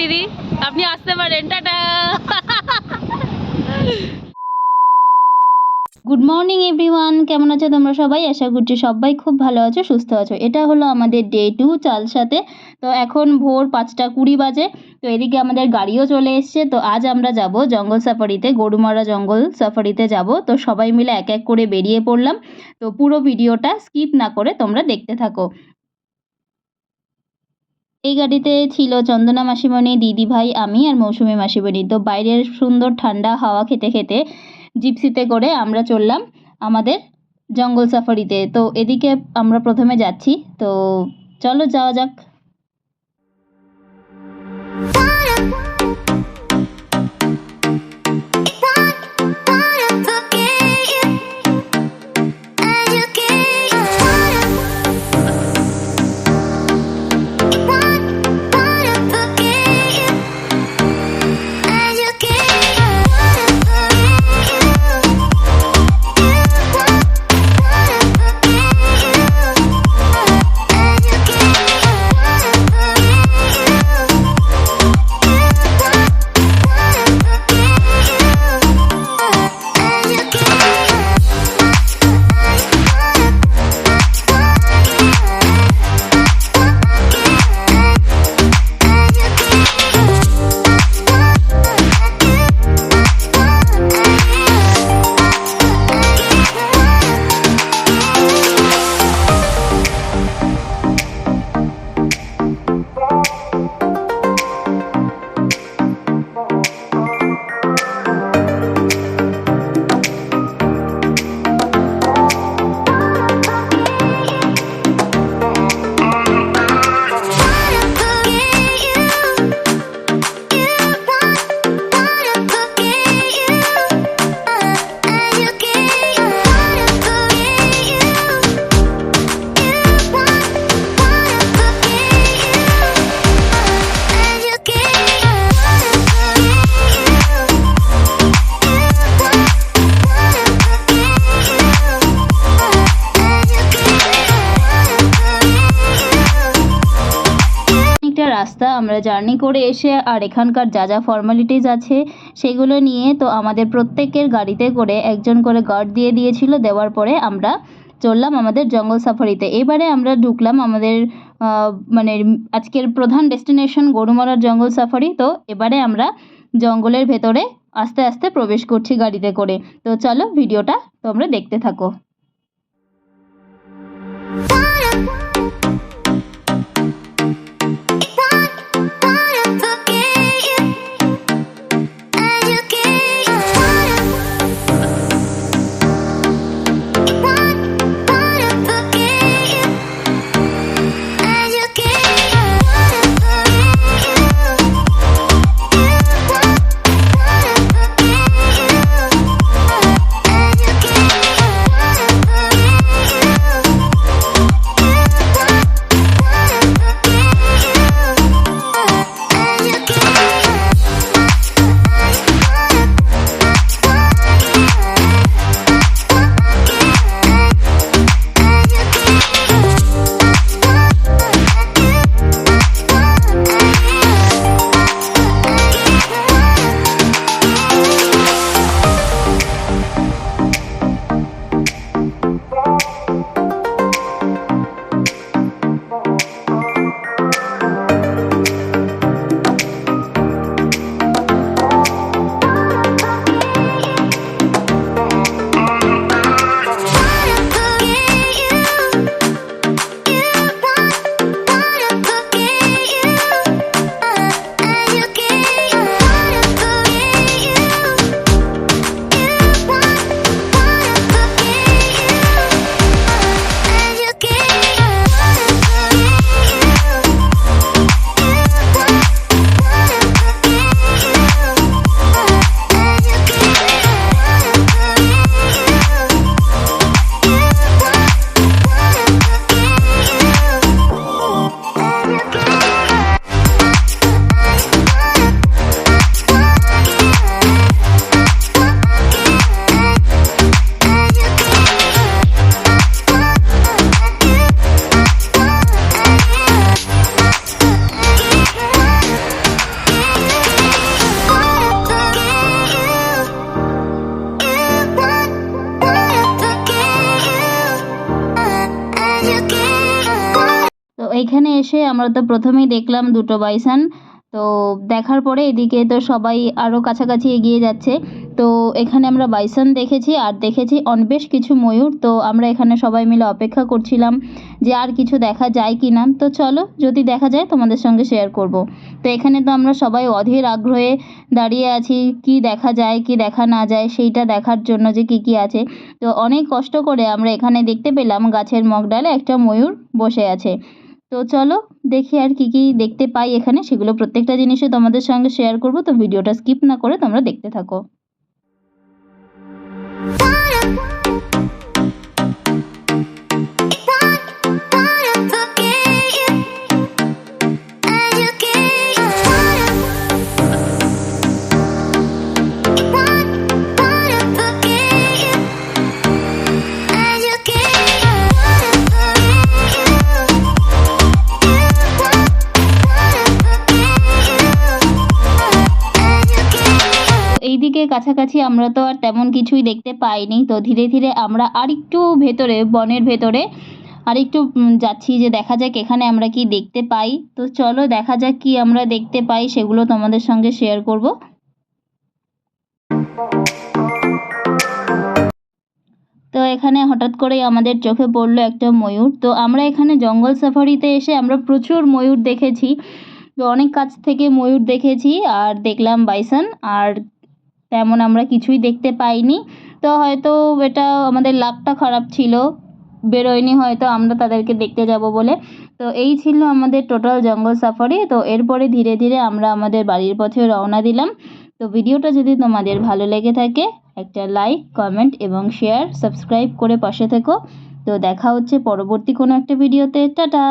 দিদি। আপনি আসতে পারেন, টাটা। গুড মর্নিং এভরিওয়ান কেমন আছো তোমরা সবাই? আশা করছি সবাই খুব ভালো আছো, সুস্থ আছো। এটা হলো আমাদের ডে টু চাল সাথে তো এখন ভোর পাঁচটা কুড়ি বাজে। তো এদিকে আমাদের গাড়িও চলে এসছে। তো আজ আমরা যাব জঙ্গল সাফারিতে, গরুমারা জঙ্গল সাফারিতে যাব। তো সবাই মিলে এক এক করে বেরিয়ে পড়লাম। তো পুরো ভিডিওটা স্কিপ না করে তোমরা দেখতে থাকো। এই গাড়িতে ছিল চন্দনা মাসিমণি, দিদি ভাই, আমি আর মৌসুমি মাসিমণি। তো বাইরের সুন্দর ঠান্ডা হাওয়া খেতে খেতে জিপসিতে করে আমরা চললাম আমাদের জঙ্গল সাফারিতে। তো এদিকে আমরা প্রথমে যাচ্ছি। তো চলো যাওয়া যাক। রাস্তা, আমরা জার্নি করে এসে, আর এখানকার যা যা ফর্মালিটিস আছে, সেগুলো নিয়ে তো আমাদের প্রত্যেকের গাড়িতে করে একজন করে গার্ড দিয়ে দিয়েছিল, দেওয়ার পরে আমরা চললাম আমাদের জঙ্গল সাফারিতে এবারে আমরা ঢুকলাম আমাদের মানে আজকের প্রধান ডেস্টিনেশন গরুমারার জঙ্গল সাফারি তো এবারে আমরা জঙ্গলের ভেতরে আস্তে আস্তে প্রবেশ করছি গাড়িতে করে। তো চলো, ভিডিওটা তোমরা দেখতে থাকো। এসে আমরা তো প্রথমেই দেখলাম দুটো বাইসান। তো দেখার পরে এদিকে তো সবাই আরও কাছাকাছি এগিয়ে যাচ্ছে। তো এখানে আমরা বাইসন দেখেছি আর দেখেছি অন বেশ কিছু ময়ূর। তো আমরা এখানে সবাই মিলে অপেক্ষা করছিলাম যে আর কিছু দেখা যায় কি না তো চলো, যদি দেখা যায় তোমাদের সঙ্গে শেয়ার করব। তো এখানে তো আমরা সবাই অধীর আগ্রহে দাঁড়িয়ে আছি, কি দেখা যায়, কি দেখা না যায়, সেইটা দেখার জন্য যে কি কি আছে। তো অনেক কষ্ট করে আমরা এখানে দেখতে পেলাম গাছের মগডালে একটা ময়ূর বসে আছে। তো চলো দেখি আর কি কি দেখতে পাই এখানে। সেগুলো প্রত্যেকটা জিনিসই তোমাদের সঙ্গে শেয়ার করব, তো ভিডিওটা স্কিপ না করে তোমরা দেখতে থাকো। কাছাকাছি আমরা তো আর তেমন কিছুই দেখতে পাইনি। তো ধীরে ধীরে আমরা আরেকটু ভেতরে, বনের ভেতরে আরেকটু যাচ্ছি যে দেখা যাক এখানে আমরা কি দেখতে পাই। তো চলো দেখা যাক কি আমরা দেখতে পাই, সেগুলো তোমাদের সঙ্গে শেয়ার করব। তো এখানে হঠাৎ করেই আমাদের চোখে পড়ল একটা ময়ূর। তো আমরা এখানে জঙ্গল সাফারিতে এসে আমরা প্রচুর ময়ূর দেখেছি। তো অনেক কাছ থেকে ময়ূর দেখেছি, আর দেখলাম বাইসন। আর তেমন আমরা কিছুই দেখতে পাইনি। তো হয়তো এটা আমাদের লাকটা খারাপ ছিল। বেরোয়নি হয়তো আমরা তাদেরকে দেখতে যাব বলে। তো এই ছিল আমাদের টোটাল জঙ্গল সাফারি। তো এরপরে ধীরে ধীরে আমরা আমাদের বাড়ির পথে রওনা দিলাম। তো ভিডিওটা যদি তোমাদের ভালো লেগে থাকে, একটা লাইক, কমেন্ট এবং শেয়ার, সাবস্ক্রাইব করে পাশে থেকো। তো দেখা হচ্ছে পরবর্তী কোনো একটা ভিডিওতে। টাটা!